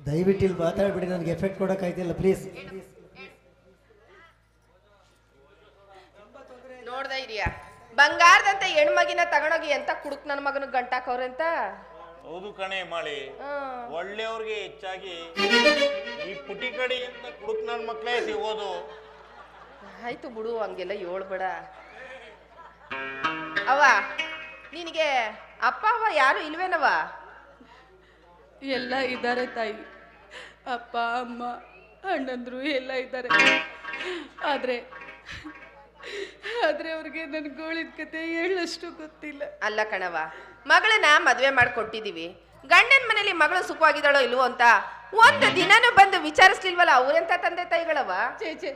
ದಯವಿಟ್ಟು ಇಲ್ಲಿ ಮಾತಾಡ್ಬಿಡಿ ನನಗೆ ಎಫೆಕ್ಟ್ ಕೊಡೋಕ್ಕಾಯ್ತಿಲ್ಲ ಪ್ಲೀಸ್ ನೋಡ್ದ ಇದೀಯಾ ಬಂಗಾರದಂತೆ ಹೆಣ್ಮಗಿನ ತಗೊಂಡೋಗಿ ಎಂತ ಕುಡುಕ್ ನನ್ನ ಮಗನ ಗಂಟಾಕವ್ರೆ ಅಂತ ಹೌದು ಕಣೆ ಮಾಳಿ. ಒಳ್ಳೆಯವ್ರಿಗೆ ಹೆಚ್ಚಾಗಿ ಈ ಪುಟಿ ಕಡೆಯಿಂದ ಕುಡುಕ್ ನನ್ನ ಮಕ್ಕಳೇ ಸಿಗೋದು. ಆಯ್ತು ಬಿಡು ಹಂಗೆಲ್ಲ ಹೇಳ್ಬೇಡ. ಅವ ನಿನಗೆ ಅಪ್ಪ ಅವ ಯಾರು ಇಲ್ವೇನವ ಎಲ್ಲ ಇದ್ದಾರೆ ತಾಯಿ. ಅಪ್ಪ ಅಮ್ಮ ಅಣ್ಣಂದ್ರು ಎಲ್ಲ ಇದ್ದಾರೆ. ಆದರೆ ಆದರೆ ಅವ್ರಿಗೆ ನನ್ನ ಗೋಳಿನ ಕತೆ ಹೇಳಷ್ಟು ಗೊತ್ತಿಲ್ಲ. ಅಲ್ಲ ಕಣವ ಮಗಳನ್ನ ಮದ್ವೆ ಮಾಡ್ಕೊಟ್ಟಿದೀವಿ. ಗಂಡನ ಮನೇಲಿ ಮಗಳು ಸುಖವಾಗಿದ್ದಾಳೋ ಇಲ್ವೋ ಅಂತ ಒಂದು ದಿನನೂ ಬಂದು ವಿಚಾರಿಸ್ಲಿಲ್ವಲ್ಲ ಅವ್ರೆಂತ ತಂದೆ ತಾಯಿಗಳವ ಚೇ ಚೇ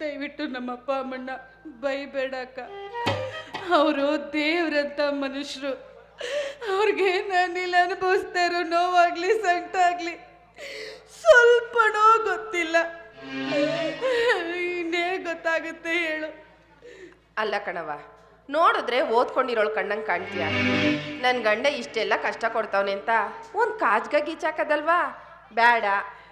ದಯವಿಟ್ಟು ನಮ್ಮ ಅಪ್ಪ ಅಮ್ಮಣ್ಣ ಬೈಬೇಡ ಅಕ್ಕ ಅವರು ದೇವ್ರಂತ ಮನುಷ್ಯರು. ಅವ್ರಿಗೆ ನಾನಿಲ್ಲ ಅನುಭವಿಸ್ತಾ ಇರೋ ನೋವಾಗ್ಲಿ ಸಂಕಟ ಸ್ವಲ್ಪ ಸ್ವಲ್ಪನೋ ಗೊತ್ತಿಲ್ಲ. ಇನ್ನೇ ಗೊತ್ತಾಗುತ್ತೆ ಹೇಳು. ಅಲ್ಲ ಕಣವ ನೋಡಿದ್ರೆ ಓದ್ಕೊಂಡಿರೋಳು ಕಣ್ಣಂಗೆ ಕಾಣ್ತೀಯ. ನನ್ನ ಗಂಡ ಇಷ್ಟೆಲ್ಲ ಕಷ್ಟ ಕೊಡ್ತಾವನೆ ಅಂತ ಒಂದು ಕಾಜ್ಗ ಗೀಚಾಕದಲ್ವಾ ಬೇಡ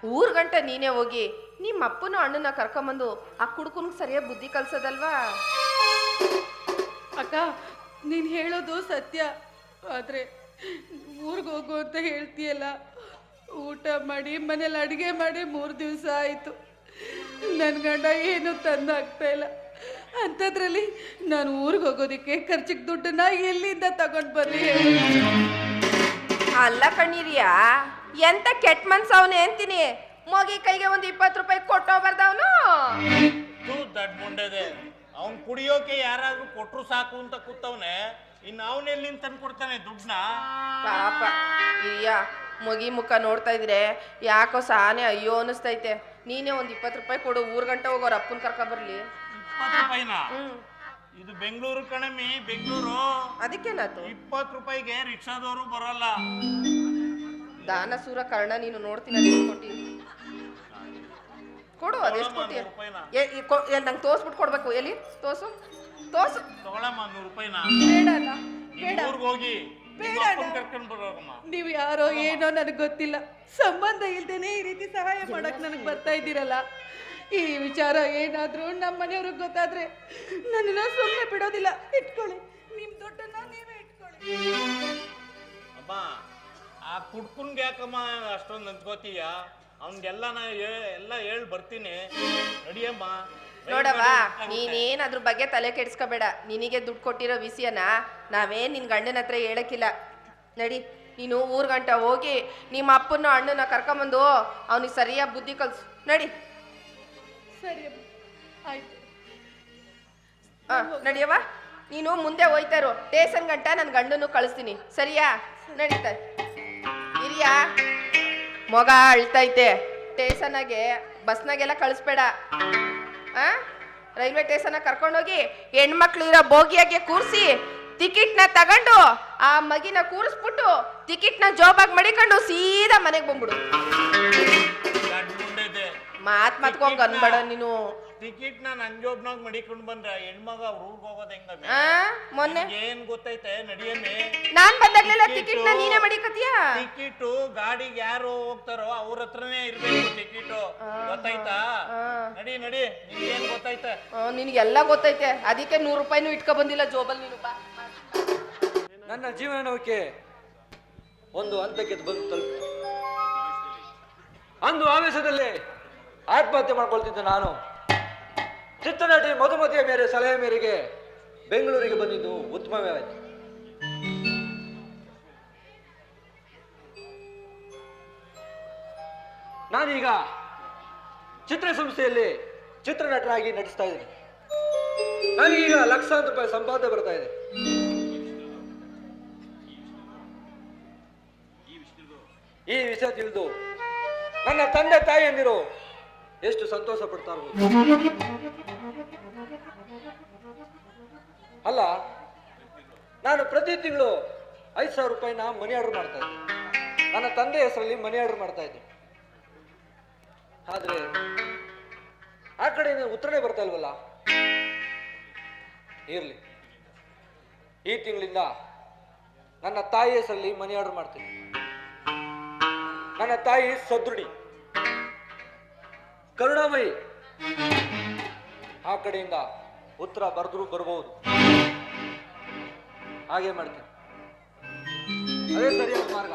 ಊರ್ ಗಂಟ ನೀನೇ ಹೋಗಿ ನಿಮ್ಮ ಅಪ್ಪನ ಅಣ್ಣನ ಕರ್ಕೊಂಬಂದು ಆ ಕುಡ್ಕುನ್ಗೆ ಸರಿಯಾಗಿ ಬುದ್ಧಿ ಕಲ್ಸೋದಲ್ವಾ? ಅಕ್ಕ ನೀನು ಹೇಳೋದು ಸತ್ಯ. ಆದರೆ ಊರಿಗೆ ಹೋಗು ಅಂತ ಹೇಳ್ತೀಯಲ್ಲ ಊಟ ಮಾಡಿ ಮನೇಲಿ ಅಡುಗೆ ಮಾಡಿ ಮೂರು ದಿವಸ ಆಯಿತು. ನನ್ನ ಗಂಡ ಏನು ತಂದಾಗ್ತಾ ಇಲ್ಲ. ಅಂಥದ್ರಲ್ಲಿ ನಾನು ಊರಿಗೆ ಹೋಗೋದಕ್ಕೆ ಖರ್ಚಿಗೆ ದುಡ್ಡನ್ನ ಎಲ್ಲಿಂದ ತಗೊಂಡು ಬರ್ರಿ ಹೇಳು? ಅಲ್ಲ ಕಣ್ಣೀರಿಯಾ ಎಂತ ಕೆಟ್ಟ ಮನ್ಸ ಅವನೇ ಅಂತೀನಿ. ಮಗಿ ಕೈಗೆ ಒಂದು ಇಪ್ಪತ್ತು ರೂಪಾಯಿ ಕೊಟ್ಟೋಗ್ಬಾರ್ದವನು ಮುಂಡೆದೆ. ಅವ್ನ್ ಕುಡಿಯೋಕೆ ಯಾರಾದ್ರೂ ಕೊಟ್ರು ಸಾಕು ಅಂತ ಕೂತವ್ನೆ ಇನ್ನು ಅವನೆಲ್ಲಿ ತಂದು ಕೊಡ್ತಾನೆ ದುಡ್ಡನ್ನ? ಪಾಪ ಇರಿಯ ಮಗಿ ಮುಖ ನೋಡ್ತಾ ಇದ್ರೆ ಯಾಕೋ ಸಾನೆ ಅಯ್ಯೋ ಅನಿಸ್ತೈತೆ ನೀನೇ ಒಂದ್ ಇಪ್ಪತ್ತು ರೂಪಾಯಿ ಕೊಡು ಊರ್ ಗಂಟೆ ಹೋಗೋರ ಅಪ್ಪನ್ ಕರ್ಕ ಬರ್ಲಿ. ಇಪ್ಪತ್ತು ರೂಪಾಯಿನ? ಹ್ಮ್. ಇದು ಬೆಂಗಳೂರು ಕಣಮಿ ಬೆಂಗಳೂರು. ಅದಕ್ಕೇನಾತು ಇಪ್ಪತ್ತು ರೂಪಾಯಿಗೆ ರಿಕ್ಷಾದವರು ಬರೋಲ್ಲ. ದಾನಸೂರ ಕರ್ಣ ನೀನು ನೋಡ್ತೀನಿ? ಕೊಟ್ಟಿ ಕೊಡು ಅದೆಷ್ಟು ತಗೊಳಮ್ಮ ಕೊಟ್ಟಿ ನೂರು ರೂಪಾಯಿನ? ಎಲ್ಲಿ ನಂಗೆ ತೋರ್ಸ್ಬಿಟ್ಟು ಕೊಡ್ಬೇಕು ಎಲ್ಲಿ? ತಗೊಳಮ್ಮ ನೂರು ರೂಪಾಯಿನ? ಬೇಡ. ಹೋಗಿ. ಕರ್ಕೊಂಡು ಬರೋರಮ್ಮ. ನೀವು ಯಾರೋ ಏನೋ ನನಗೆ ಗೊತ್ತಿಲ್ಲ. ಸಂಬಂಧ ಇಲ್ದೇನೆ ಈ ರೀತಿ ಸಹಾಯ ಮಾಡಕ್ ನನಗೆ ಬರ್ತಾ ಇದ್ದೀರಲ್ಲ. ಈ ವಿಚಾರ ಏನಾದ್ರೂ ನಮ್ಮ ಮನೆಯವ್ರಿಗೆ ಗೊತ್ತಾದ್ರೆ ನನ್ನನ್ನ ಸುಮ್ಮನೆ ಬಿಡೋದಿಲ್ಲ. ಇಟ್ಕೊಳ್ಳಿ. ನಿಮ್ ದುಡ್ಡನ್ನ ನೀವೇ ಇಟ್ಕೊಳ್ಳಿ. ಅಮ್ಮ ಆ ಕುಡ್ಕುನ್ಗೆ ಯಾಕಮ್ಮ ಅಷ್ಟೊಂದು ಅಂದ್ಕೋತೀಯ? ಅವ್ನಿಗೆಲ್ಲ ನಾ ಹೇ- ಎಲ್ಲ ಹೇಳಿ ಬರ್ತೀನಿ. ನಡಿಯಮ್ಮ ನೋಡವ್ವ ನೀನೇನ್ ಅದ್ರ ಬಗ್ಗೆ ತಲೆ ಕೆಡಿಸ್ಕೋಬೇಡ. ನಿನಗೆ ದುಡ್ಡು ಕೊಟ್ಟಿರೋ ವಿಷಯನ ನಾವೇನ್ ನಿನ್ ಗಂಡನ ಹತ್ರ ಹೇಳಕ್ಕಿಲ್ಲ. ನಡಿ ನೀನು ಊರ್ ಗಂಟ ಹೋಗಿ ನಿಮ್ಮ ಅಪ್ಪನ ಅಣ್ಣನ ಕರ್ಕೊಂಬಂದು ಅವನಿಗೆ ಸರಿಯಾಗಿ ಬುದ್ಧಿ ಕಲ್ಸು. ನಡಿ. ಸರಿ ಅಮ್ಮ. ಆಯ್ತು. ಆ, ನಡಿಯವ್ವ. ನೀನು ಮುಂದೆ ಹೋಯ್ತಾ ಟೇಸನ್ ಗಂಟ ನನ್ನ ಗಂಡನು ಕಳಿಸ್ತೀನಿ. ಸರಿಯಾ? ನಡೀತಾ ಹಿರಿಯಾ ಮೊಗ ಅಳ್ತೈತೆ. ಸ್ಟೇಷನಾಗೆ ಬಸ್ನಾಗೆಲ್ಲ ಕಳಿಸ್ಬೇಡ. ಆ? ರೈಲ್ವೆ ಸ್ಟೇಷನ್ ಕರ್ಕೊಂಡೋಗಿ ಹೆಣ್ಮಕ್ಳು ಇರೋ ಬೋಗಿಯಾಗೆ ಕೂರಿಸಿ ಟಿಕೆಟ್ನ ತಗೊಂಡು ಆ ಮಗಿನ ಕೂರಿಸ್ಬಿಟ್ಟು ಟಿಕೆಟ್ನ ಜೋಬಾಗಿ ಮಡಿಕೊಂಡು ಸೀದಾ ಮನೆಗೆ ಬಂದ್ಬಿಡು. ಮಾತ್ ಮಾತ್ಕೊಂಡ್ ಅನ್ಬೇಡ ನೀನು. ಟಿಕೆಟ್ ನಾನ್ ಅಂಜೋಬ್ನಾಗ ಜೋಬ್ನಾಗ ಮಡಿಕೊಂಡ್ ಬಂದ್ರ ಹೆಣ್ಮಗ ಅವ್ರ ಊರ್ಗ್ ಹೋಗೋದ್ ಹೆಂಗಮ್ಮಿ ಆ ಮೊನ್ನೆ? ಏನ್ ಗೊತ್ತೈತೆ? ನಡಿಯಮ್ಮಿ ನಾನ್ ಬಂದಾಗ್ಲೆಲ್ಲ ಟಿಕೆಟ್ ನೀನೇ ಮಡಿಕತ್ತೀಯಾ? ಟಿಕೆಟ್ ಗಾಡಿಗೆ ಯಾರು ಹೋಗ್ತಾರೋ ಅವ್ರ ಹತ್ರನೇ ಇರ್ಬೇಕು ಟಿಕೆಟು. ಗೊತ್ತಾಯ್ತಾ? ಆ. ನಡಿ ನಡಿ. ಏನ್ ಗೊತ್ತೈತೆ ನಿನಗೆಲ್ಲ ಗೊತ್ತೈತೆ. ಅದಕ್ಕೆ ನೂರು ರೂಪಾಯಿನೂ ಇಟ್ಕೊ ಬಂದಿಲ್ಲ ಜೋಬಲ್ ನೀನು. ಬಾ ನನ್ನ ಜೀವನ ಓಕೆ ಒಂದು ಹಂತಕ್ಕೆ ಬಂದು ತಲುಪ ಅಂದು ಆವೇಶದಲ್ಲಿ ಆತ್ಮಹತ್ಯೆ ಮಾಡ್ಕೊಳ್ತಿದ್ದೆ ನಾನು. ಚಿತ್ರನಟಿ ಮಧುಮತಿಯ ಮೇರೆ ಸಲಹೆ ಮೇರೆಗೆ ಬೆಂಗಳೂರಿಗೆ ಬಂದಿದ್ದು ಉತ್ತಮವೇ ಆಯಿತು ನಾನೀಗ ಚಿತ್ರಸಂಸ್ಥೆಯಲ್ಲಿ ಚಿತ್ರನಟರಾಗಿ ನಟಿಸ್ತಾ ಇದ್ದೀನಿ. ನನಗೀಗ ಲಕ್ಷಾಂತರ ರೂಪಾಯಿ ಸಂಪಾದನೆ ಬರ್ತಾ ಇದೆ. ಈ ವಿಷಯ ತಿಳಿದು ನನ್ನ ತಂದೆ ತಾಯಿಯಂದಿರು ಎಷ್ಟು ಸಂತೋಷ ಪಡ್ತಾ ಇರ್ಬೋದು. ಅಲ್ಲ, ನಾನು ಪ್ರತಿ ತಿಂಗಳು ಐದು ಸಾವಿರ ರೂಪಾಯಿನ ಮನಿ ಆರ್ಡರ್ ಮಾಡ್ತಾ ಇದ್ದೆ. ನನ್ನ ತಂದೆ ಹೆಸರಲ್ಲಿ ಮನಿ ಆರ್ಡರ್ ಮಾಡ್ತಾ ಇದ್ದೆ. ಆದ್ರೆ, ಆ ಕಡೆ ಉತ್ತರಣೆ ಬರ್ತಾ ಇಲ್ವಲ್ಲ? ಇರ್ಲಿ. ಈ ತಿಂಗಳಿಂದ ನನ್ನ ತಾಯಿ ಹೆಸರಲ್ಲಿ ಮನಿ ಆರ್ಡರ್ ಮಾಡ್ತೀನಿ. ನನ್ನ ತಾಯಿ ಸದೃಢಿ ಕರುಣಾಮಯಿ. ಆ ಕಡೆಯಿಂದ ಉತ್ತರ ಬರೆದ್ರು ಬರಬಹುದು ಹಾಗೆ ಮಾಡ್ತೀನಿ. ಅದೇ ಸರಿಯಾದ ಮಾರ್ಗ.